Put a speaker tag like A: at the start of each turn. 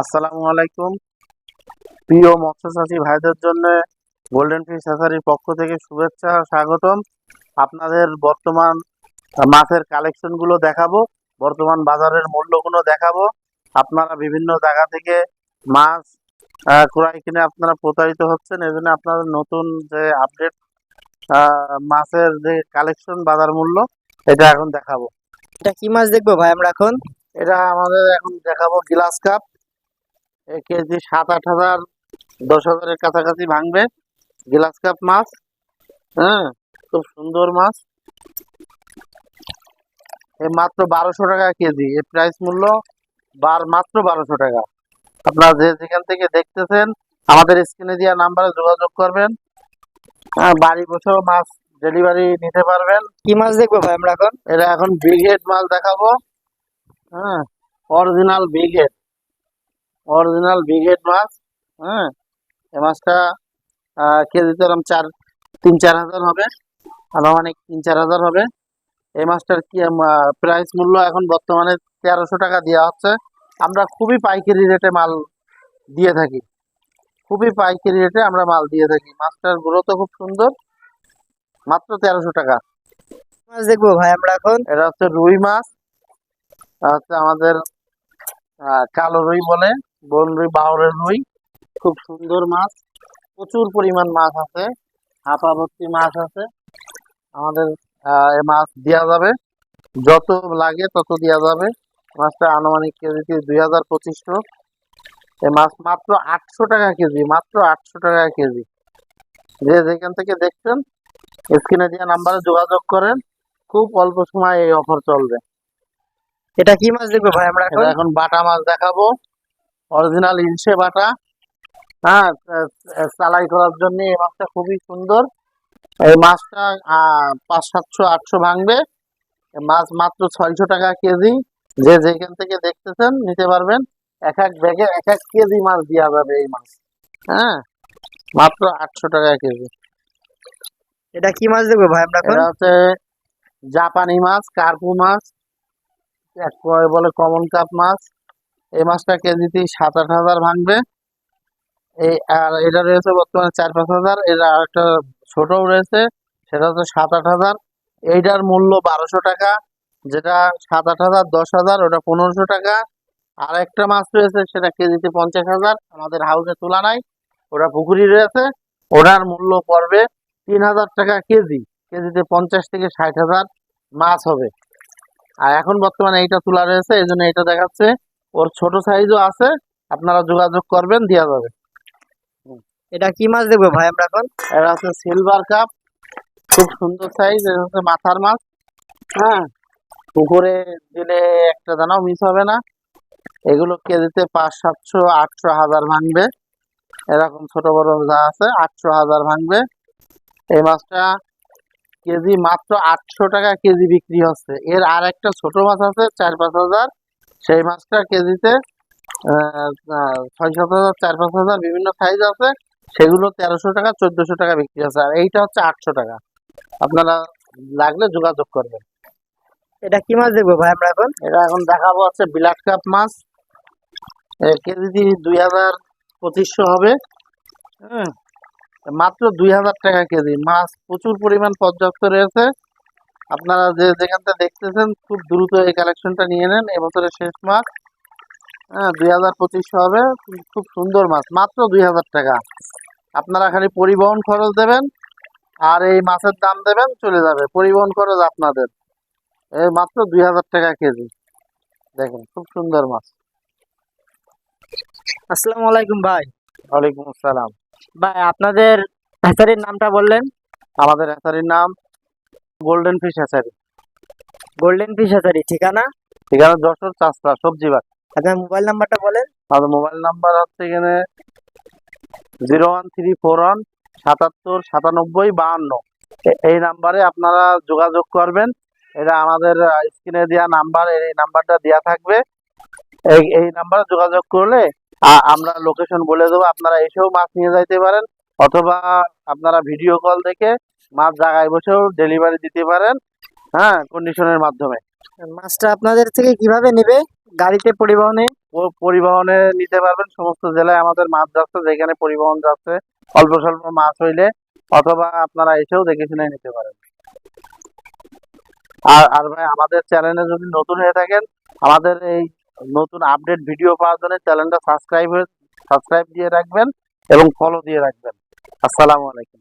A: আসসালামু আলাইকুম। প্রিয় মৎস্য চাষী ভাইদের জন্য গোল্ডেন ফিশ হ্যাচারির পক্ষ থেকে শুভেচ্ছা স্বাগতম। আপনাদের বর্তমান মাছের কালেকশনগুলো দেখাবো বর্তমান বাজারের মূল্যগুলো দেখাবো। আপনারা বিভিন্ন জায়গা থেকে মাছ ক্রয় কিনে আপনারা প্রতারিত হচ্ছেন এই জন্য আপনাদের নতুন যে আপডেট মাছের যে কালেকশন বাজার মূল্য এটা এখন দেখাবো।
B: এটা কি মাছ দেখব ভাই আমরা এখন?
A: এটা আমাদের এখন দেখাবো গ্লাস কাপ। কেজি সাত আট হাজার দশ হাজারের কাছাকাছি ভাঙবে। গ্লাস কাপ মাছ হ্যাঁ খুব সুন্দর মাছ। এ মাত্র বারোশো টাকা কেজি। এর প্রাইস মূল্য বার মাত্র বারোশো টাকা। আপনারা যে যেখান থেকে দেখতেছেন আমাদের স্ক্রিনে দেওয়া নাম্বারে যোগাযোগ করবেন। হ্যাঁ বাড়ি বসেও মাছ ডেলিভারি নিতে পারবেন।
B: কি মাছ দেখব ভাই আমরা এখন?
A: এটা এখন ব্রিগেড মাছ দেখাবো। হ্যাঁ অরিজিনাল ব্রিগেড অরিজিনাল ব্রিগেড মাছ হ্যাঁ এই মাছটা কেজিতে এরকম চার তিন চার হাজার হবে। আনুমানিক তিন চার হাজার হবে। এই মাছটার কি প্রাইস মূল্য এখন বর্তমানে তেরোশো টাকা দেওয়া হচ্ছে। আমরা খুবই পাইকারি রেটে মাল দিয়ে থাকি। খুবই পাইকারি রেটে আমরা মাল দিয়ে থাকি। মাছটার গ্রোথও খুব সুন্দর। মাত্র তেরোশো টাকা।
B: মাছ দেখব ভাই আমরা এখন।
A: এটা হচ্ছে রুই মাছ হচ্ছে আমাদের কালো রুই বলে। বন রুই বাউরের রুই খুব সুন্দর মাছ। প্রচুর পরিমাণ মাছ আছে। হাঁপা ভর্তি মাছ আছে। আমাদের মাছ দেওয়া যাবে। যত লাগে তত দেওয়া যাবে। মাছটা আনুমানিক কেজিতে দুই হাজার পঁচিশশো এই মাছ মাত্র আটশো টাকা কেজি মাত্র আটশো টাকা কেজি। যে যেখান থেকে দেখছেন স্ক্রিনে দেওয়া নাম্বারে যোগাযোগ করেন। খুব অল্প সময় এই অফার চলবে।
B: এটা কি মাছ দেখব ভাই আমরা এখন
A: বাটা মাছ দেখাবো। অরিজিনাল ইলশে বাটা। হ্যাঁ চালাই করার জন্য এই মাছটা খুবই সুন্দর। এই মাছটা পাঁচ সাতশো আটশো ভাঙবে। মাছ মাত্র ছয়শো টাকা কেজি। যে যেখান থেকে দেখতেছেন নিতে পারবেন। এক এক ব্যাগে এক এক কেজি মাছ দেওয়া যাবে এই মাছ। হ্যাঁ মাত্র আটশো টাকা কেজি।
B: এটা কি মাছ দেখব ভাই আমরা
A: এটা হচ্ছে জাপানি মাছ কার্পু মাছ বলে কমন কাপ মাছ। এই মাছটা কেজিতে সাত, আট হাজার ভাঙবে। এই, আর এটা রয়েছে বর্তমানে চার, পাঁচ হাজার। এটা আরেকটা ছোটও রয়েছে, সেটা হচ্ছে সাত, আট হাজার। এইটার মূল্য বারোশো টাকা, যেটা সাত, আট হাজার, দশ হাজার, ওটা পনেরোশো টাকা। আর একটা মাছ রয়েছে, সেটা কেজিতে পঞ্চাশ হাজার। আমাদের হাউসে তোলা নাই, ওটা পুকুরি রয়েছে। ওটার মূল্য পড়বে তিন হাজার টাকা কেজি, কেজিতে পঞ্চাশ থেকে ষাট হাজার মাছ হবে। আর এখন বর্তমানে এইটা তোলা রয়েছে, এই জন্য এটা দেখাচ্ছে। ওর ছোট সাইজও আছে আপনারা যোগাযোগ করবেন দেওয়া যাবে।
B: এটা কি মাছ দেখব ভাই আমরা এখন?
A: এটা হচ্ছে সিলভার কাপ খুব সুন্দর সাইজ এটা হচ্ছে মাথার মাছ। হ্যাঁ পুকুরে দিলে একটা দানাও মিস হবে না। এগুলো কেজিতে পাঁচ সাতশো আটশো হাজার ভাঙবে। এরকম ছোট বড় যা আছে আটশো হাজার ভাঙবে। এই মাছটা কেজি মাত্র আটশো টাকা কেজি বিক্রি হচ্ছে। এর আর একটা ছোট মাছ আছে চার পাঁচ হাজার। সেই মাছটা কেজিতে ছয় সাত হাজার চার পাঁচ হাজার বিভিন্ন সাইজ আছে। সেগুলো তেরোশো টাকা চোদ্দশো টাকা বিক্রি আছে। আর এইটা হচ্ছে আটশো টাকা। আপনারা লাগলে যোগাযোগ করবেন।
B: এটা কি মাছ দেখব ভাই আমরা এখন?
A: এটা এখন দেখাবো আছে বিলাট কাপ মাছ। কেজি দুই হাজার পঁচিশশো হবে। হুম। মাত্র দুই হাজার টাকা কেজি। মাছ প্রচুর পরিমাণ পর্যাপ্ত রয়েছে। আপনারা যে যেখানটা দেখতেছেন খুব দ্রুত এই কালেকশনটা নিয়ে নেন। এবছরের শেষ মাছ হ্যাঁ দুই হাজার পঁচিশশো হবে। খুব সুন্দর মাছ। মাত্র দুই হাজার টাকা। আপনারা খালি পরিবহন খরচ দেবেন আর এই মাছের দাম দেবেন চলে যাবে। পরিবহন খরচ আপনাদের। এই মাত্র দুই হাজার টাকা কেজি। দেখেন খুব সুন্দর মাছ।
B: আসসালামু আলাইকুম ভাই।
A: ওয়ালাইকুম আসসালাম।
B: ভাই আপনাদের হ্যাচারির নামটা বললেন?
A: আমাদের হ্যাচারির নাম golden fish hatchery
B: golden fish hatchery ঠিকানা?
A: ঠিকানা যশোর চাষরা সবজি বাগ
B: আপনার মোবাইল নাম্বারটা বলেন।
A: আমাদের মোবাইল নাম্বার হচ্ছে এখানে zero one three four one সাতাত্তর সাতানব্বই বাহান্ন। এই নাম্বারে আপনারা যোগাযোগ করবেন। এটা আমাদের স্ক্রিনে দেওয়া নাম্বার এই নাম্বারটা দেওয়া থাকবে। এই এই নাম্বারে যোগাযোগ করলে আমরা লোকেশন বলে দেবো। আপনারা এসেও মাছ নিয়ে যাইতে পারেন। অথবা আপনারা ভিডিও কল দেখে মাছ জায়গায় বসেও ডেলিভারি দিতে পারেন হ্যাঁ কন্ডিশনের মাধ্যমে।
B: মাছটা আপনাদের থেকে কীভাবে নেবে? গাড়িতে পরিবহনে?
A: পরিবহনে নিতে পারবেন সমস্ত জেলায় আমাদের মাছ যাচ্ছে যেখানে পরিবহন যাচ্ছে অল্প স্বল্প মাছ হইলে অথবা আপনারা এসেও দেখে শুনে নিতে পারেন। আর আর ভাই আমাদের চ্যানেলে যদি নতুন হয়ে থাকেন আমাদের এই নতুন আপডেট ভিডিও পাওয়ার জন্য চ্যানেলটা সাবস্ক্রাইব হয়ে সাবস্ক্রাইব দিয়ে রাখবেন এবং ফলো দিয়ে রাখবেন। আসসালামু আলাইকুম।